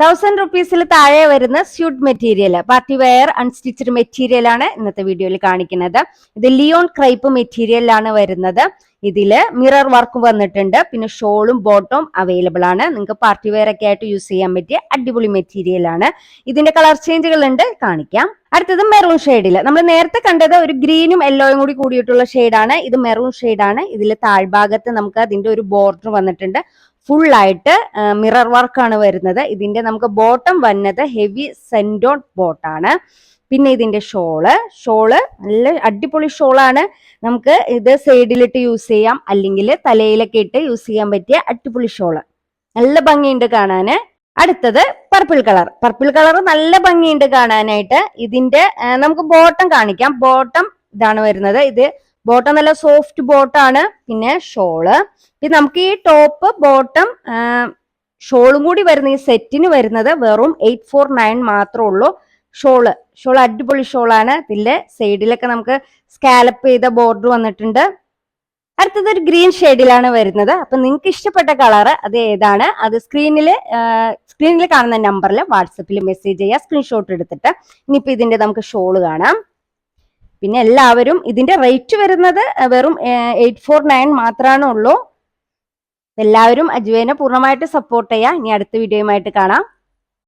Thousand റുപ്പീസിൽ താഴെ വരുന്ന suit material party wear unstitched material ആണ് ഇന്നത്തെ വീഡിയോയിൽ കാണിക്കുന്നത്. ഇത് ലിയോൺ ക്രൈപ്പ് മെറ്റീരിയലാണ് വരുന്നത്. ഇതിൽ മിറർ വർക്ക് വന്നിട്ടുണ്ട്. പിന്നെ ഷോളും ബോട്ടും അവൈലബിൾ ആണ്. നിങ്ങൾക്ക് പാർട്ടി വെയർ ഒക്കെ ആയിട്ട് യൂസ് ചെയ്യാൻ പറ്റിയ അടിപൊളി മെറ്റീരിയൽ ആണ്. ഇതിന്റെ കളർ ചേഞ്ചുകൾ ഉണ്ട്. കാണിക്കാം. അടുത്തത് മെറൂൺ ഷെയ്ഡിൽ നമ്മൾ നേരത്തെ കണ്ടത് ഒരു ഗ്രീനും യെല്ലോയും കൂടി കൂടിയിട്ടുള്ള ഷെയ്ഡാണ് ഇത് മെറൂൺ ഷെയ്ഡാണ് ഇതിൽ താഴ്ഭാഗത്ത് നമുക്ക് അതിന്റെ ഒരു ബോർഡർ വന്നിട്ടുണ്ട്. ഫുൾ ആയിട്ട് മിറർ വർക്കാണ് വരുന്നത്. ഇതിന്റെ നമുക്ക് ബോട്ടം വന്നത് ഹെവി സെൻഡോൺ ബോട്ടാണ് പിന്നെ ഇതിന്റെ ഷോൾ ഷോൾ നല്ല അടിപൊളി ഷോളാണ് നമുക്ക് ഇത് സൈഡിലിട്ട് യൂസ് ചെയ്യാം. അല്ലെങ്കിൽ തലയിലൊക്കെ ഇട്ട് യൂസ് ചെയ്യാൻ പറ്റിയ അടിപൊളി ഷോൾ നല്ല ഭംഗിയുണ്ട് കാണാന്. അടുത്തത് പർപ്പിൾ കളർ പർപ്പിൾ കളർ നല്ല ഭംഗിയുണ്ട് കാണാനായിട്ട്. ഇതിന്റെ നമുക്ക് ബോട്ടം കാണിക്കാം. ബോട്ടം ഇതാണ് വരുന്നത്. ഇത് ബോട്ടം നല്ല സോഫ്റ്റ് ബോട്ടാണ് പിന്നെ ഷോൾ പിന്നെ നമുക്ക് ഈ ടോപ്പ് ബോട്ടം ഷോളും കൂടി വരുന്ന ഈ സെറ്റിന് വരുന്നത് വെറും എയ്റ്റ് ഫോർ നയൻ മാത്രമേ ഉള്ളൂ. ഷോൾ ഷോൾ അടിപൊളി ഷോളാണ് ഇതിന്റെ സൈഡിലൊക്കെ നമുക്ക് സ്കാലപ്പ് ചെയ്ത ബോർഡർ വന്നിട്ടുണ്ട്. അടുത്തത് ഒരു ഗ്രീൻ ഷെയ്ഡിലാണ് വരുന്നത്. അപ്പൊ നിങ്ങൾക്ക് ഇഷ്ടപ്പെട്ട കളർ അത് ഏതാണ്? അത് സ്ക്രീനിൽ സ്ക്രീനിൽ കാണുന്ന നമ്പറിൽ വാട്സപ്പിൽ മെസ്സേജ് ചെയ്യുക സ്ക്രീൻഷോട്ട് എടുത്തിട്ട്. ഇനിയിപ്പോ ഇതിന്റെ നമുക്ക് ഷോൾ കാണാം. പിന്നെ എല്ലാവരും ഇതിന്റെ റേറ്റ് വരുന്നത് വെറും എയ്റ്റ് ഫോർ നയൻ മാത്രമാണ് ഉള്ളൂ. എല്ലാവരും അജുവേനെ പൂർണമായിട്ട് സപ്പോർട്ട് ചെയ്യുക ഇനി അടുത്ത വീഡിയോയുമായിട്ട് കാണാം.